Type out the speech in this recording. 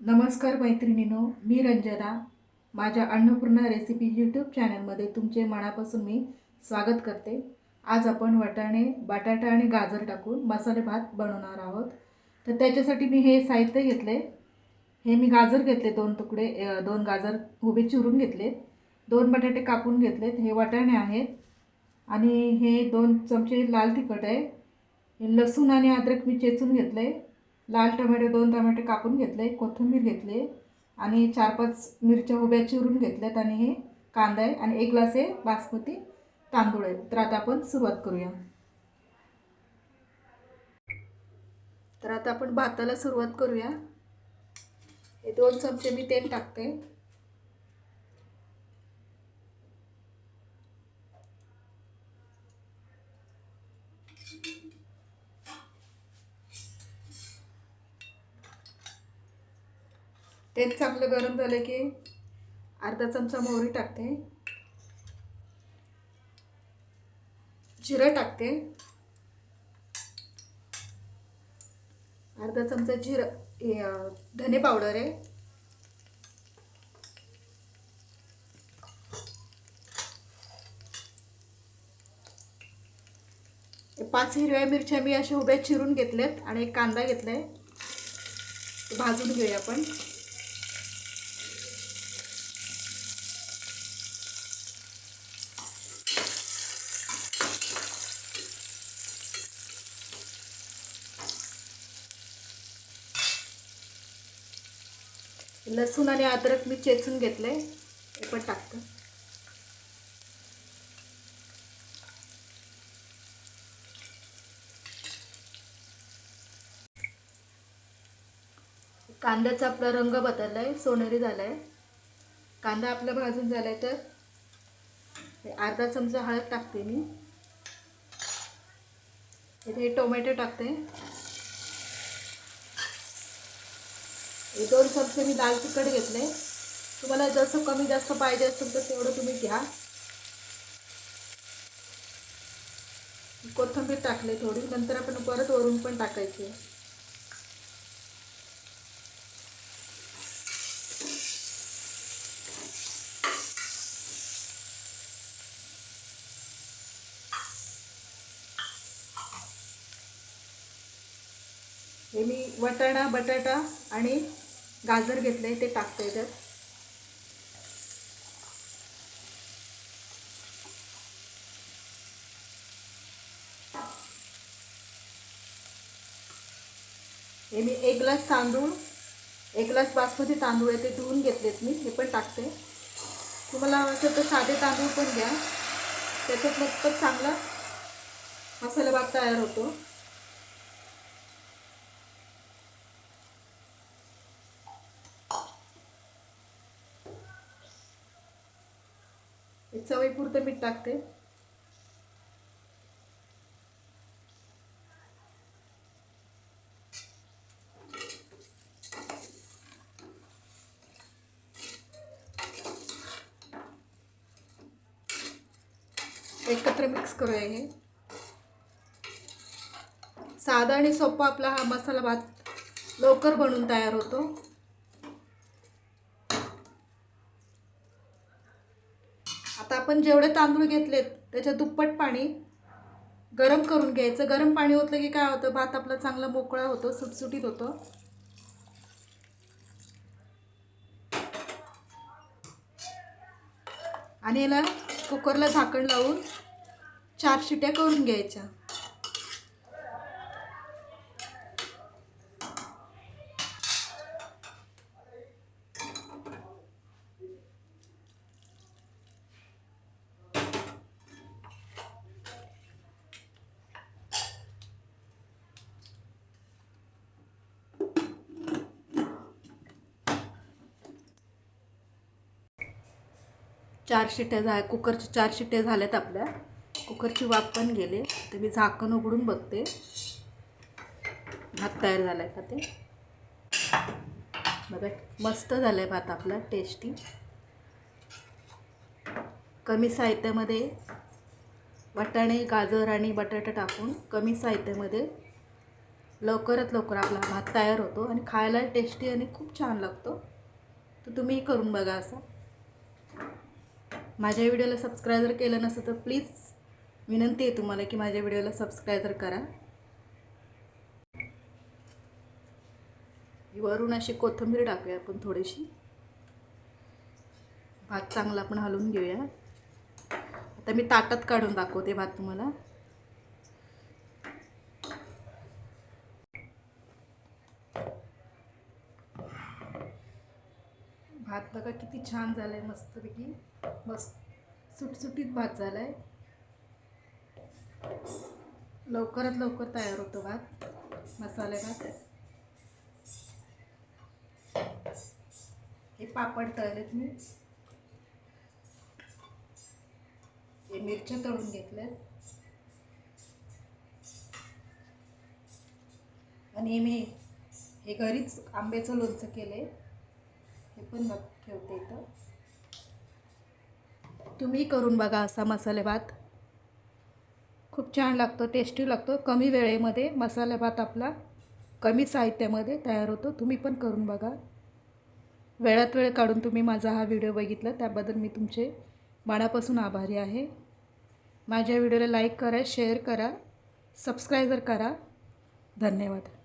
नमस्कार मैत्रिणीनो मी रंजना. माझ्या Annapurna recipe YouTube चॅनलमध्ये तुमचे मनापासून मी स्वागत करते. आज आपण वाटाणे बटाटा आणि गाजर टाकून मसाले भात बनवणार आहोत. तर त्याच्यासाठी मी हे साहित्य घेतले. हे मी गाजर घेतले दोन तुकडे दोन गाजर उभे चिरून घेतले. दोन बटाटे कापून घेतलेत. हे वाटाणे आहेत. आणि हे दोन चमचे लाल तिखट आहे. हे लसूण आणि अद्रक मी चेचून घेतले. लाल टोमॅटो दोन टोमॅटो कापून घेतले कोथिंबीर घेतली आणि चार पाच मिरच्या उभ्या चिरून घेतल्यात आणि हे कांदा आहे आणि एक ग्लास आहे बासमती तांदूळ आहे. तर आता आपण सुरुवात करूया. तर आता आपण भाताला सुरुवात करूया. हे दोन चमचे मी तेल टाकते. तेल चांगलं गरम झालं की अर्धा चमचा मोहरी टाकते. जिरं टाकते. अर्धा चमचा जिरं धने पावडर आहे. पाच हिरव्या मिरच्या मी अशा उभ्या चिरून घेतल्यात आणि एक कांदा घेतला आहे भाजून घेऊया आपण. लसूण आणि अद्रक मी चेचून घेतले हे पण टाकतं. कांद्याचा आपला रंग बदलला आहे सोनेरी झाला आहे कांदा आपला भाजून झाला आहे तर अर्धा चमचा हळद टाकते मी. इथे टोमॅटो टाकते हे दोन चमचे मी लाल तिखट घेतले. तुम्हाला जसं कमी जास्त पाहिजे असेल तर तेवढं तुम्ही घ्या. कोथिंबीर टाकले थोडी नंतर आपण परत वरून पण टाकायची. हे मी वटाणा बटाटा आणि गाजर घेतले ते टाकते तर हे मी एक ग्लास तांदूळ एक ग्लास बासमती तांदूळ आहे ते धुवून घेतलेत मी हे पण टाकते. तुम्हाला असं तर साधे तांदूळ पण घ्या. त्याच्यात मग चांगला मसाला भात तयार होतो. हे चवीपुरतं मीठ टाकते. एकत्र मिक्स करूया हे. साधा आणि सोपा आपला हा मसाला भात लवकर बनून तयार होतो आता आपण जेवढे तांदूळ घेतलेत त्याच्या दुप्पट पाणी गरम करून घ्यायचं. गरम पाणी होतलं की काय होतं? भात आपला चांगला मोकळा होतो सुटसुटीत होतो. आणि याला कुकरला झाकण लावून चार शिट्या करून घ्यायच्या. चार शिट्या झा कुकरच्या चार शिट्ट्या झाल्यात आपल्या. कुकरची वाफ पण गेले. तर मी झाकण उघडून बघते. भात तयार झाला आहे का ते? बघा मस्त झालं आहे भात आपला टेस्टी कमी साहित्यामध्ये वाटाणे गाजर आणि बटाटा टाकून कमी साहित्यामध्ये लवकरात लवकर आपला भात तयार होतो आणि खायला टेस्टी आणि खूप छान लागतो. तर तुम्हीही करून बघा असं. माझ्या व्हिडिओला सबस्क्राईब जर केलं नसतं तर प्लीज विनंती आहे तुम्हाला की माझ्या व्हिडिओला सबस्क्राईब जर करा. वरून अशी कोथिंबीर टाकूया आपण थोडीशी. भात चांगला आपण हलवून घेऊया. आता मी ताटात काढून दाखवते भात तुम्हाला. भात बघा किती छान झाला आहे मस्तपैकी. मस्त सुटसुटीत भात झाला आहे लवकरात लवकर तयार होतो भात मसाले भात. हे पापड तळलेत मी. हे मिरच्या तळून घेतल्यात. आणि मी हे घरीच आंब्याचं लोणचं केलं आहे हे पण बघ ठेवते इथं. तुम्ही करून बघा असा मसाले भात. खूप छान लागतो टेस्टी लागतो. कमी वेळेमध्ये मसाले भात आपला कमी साहित्यामध्ये तयार होतो. तुम्ही पण करून बघा. वेळात वेळ काढून तुम्ही माझा हा व्हिडिओ बघितला त्याबद्दल मी तुमचे मनापासून आभारी आहे. माझ्या व्हिडिओला लाईक करा शेअर करा सबस्क्रायबर करा. धन्यवाद.